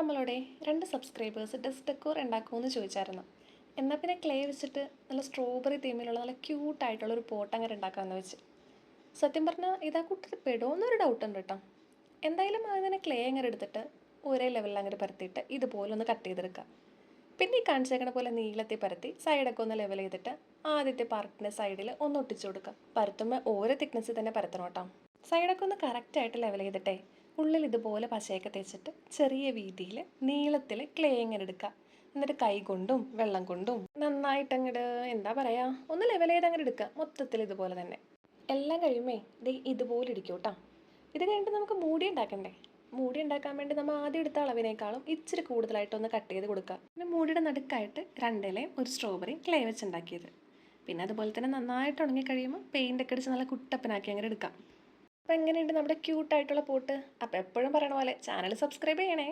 നമ്മളോടെ രണ്ട് subscribers desk decor ഉണ്ടാക്കുമെന്ന് ചോദിച്ചായിരുന്നു. എന്നാൽ പിന്നെ ക്ലേ വെച്ചിട്ട് നല്ല സ്ട്രോബെറി തീമിലുള്ള നല്ല ക്യൂട്ടായിട്ടുള്ള ഒരു പോട്ട് അങ്ങനെ ഉണ്ടാക്കാമെന്ന് വെച്ച്. സത്യം പറഞ്ഞാൽ ഇതാ കൂട്ടത്തിൽ പെടുമോ എന്നൊരു ഡൗട്ട് ഉണ്ട് കേട്ടോ. എന്തായാലും അതിനെ ക്ലേ അങ്ങനെ എടുത്തിട്ട് ഒരേ ലെവലിൽ അങ്ങനെ പരത്തിയിട്ട് ഇതുപോലെ ഒന്ന് കട്ട് ചെയ്തെടുക്കുക. പിന്നെ ഈ കാണിച്ചേക്കണ പോലെ നീളത്തിൽ പരത്തി സൈഡൊക്കെ ഒന്ന് ലെവൽ ചെയ്തിട്ട് ആദ്യത്തെ പാർട്ടിന്റെ സൈഡിൽ ഒന്ന് ഒട്ടിച്ചു കൊടുക്കുക. പരത്തുമ്പോൾ ഓരോ തിക്നെസ്സിൽ തന്നെ പരത്തണം കേട്ടോ. സൈഡൊക്കെ ഒന്ന് കറക്റ്റായിട്ട് ലെവൽ ചെയ്തിട്ടേ ഉള്ളിൽ ഇതുപോലെ പശയൊക്കെ തേച്ചിട്ട് ചെറിയ വീതിയിൽ നീളത്തിൽ ക്ലേ ഇങ്ങനെ എടുക്കുക. എന്നിട്ട് കൈ കൊണ്ടും വെള്ളം കൊണ്ടും നന്നായിട്ട് അങ്ങോട്ട് എന്താ പറയുക ഒന്ന് ലെവൽ ചെയ്ത് അങ്ങനെ എടുക്കുക. മൊത്തത്തിൽ ഇതുപോലെ തന്നെ. എല്ലാം കഴിയുമേ ദേ ഇതുപോലെ ഇരിക്കും കേട്ടോ. ഇത് കഴിഞ്ഞിട്ട് നമുക്ക് മൂടി ഉണ്ടാക്കണ്ടേ? മൂടി ഉണ്ടാക്കാൻ വേണ്ടി നമ്മൾ ആദ്യം എടുത്ത അളവിനേക്കാളും ഇച്ചിരി കൂടുതലായിട്ടൊന്ന് കട്ട് ചെയ്ത് കൊടുക്കുക. പിന്നെ മൂടിയുടെ നടുക്കായിട്ട് രണ്ടിലയും ഒരു സ്ട്രോബെറി ക്ലേ വെച്ച് ഉണ്ടാക്കിയത്. പിന്നെ അതുപോലെ തന്നെ നന്നായിട്ട് ഉണങ്ങി കഴിയുമ്പോൾ പെയിന്റ് ഒക്കെ അടിച്ച് നല്ല കുട്ടപ്പനാക്കി അങ്ങനെ എടുക്കാം എങ്ങനെയുണ്ട് നമ്മുടെ ക്യൂട്ടായിട്ടുള്ള പോട്ട്? അപ്പോൾ എപ്പോഴും പറയണ പോലെ ചാനൽ സബ്സ്ക്രൈബ് ചെയ്യണേ.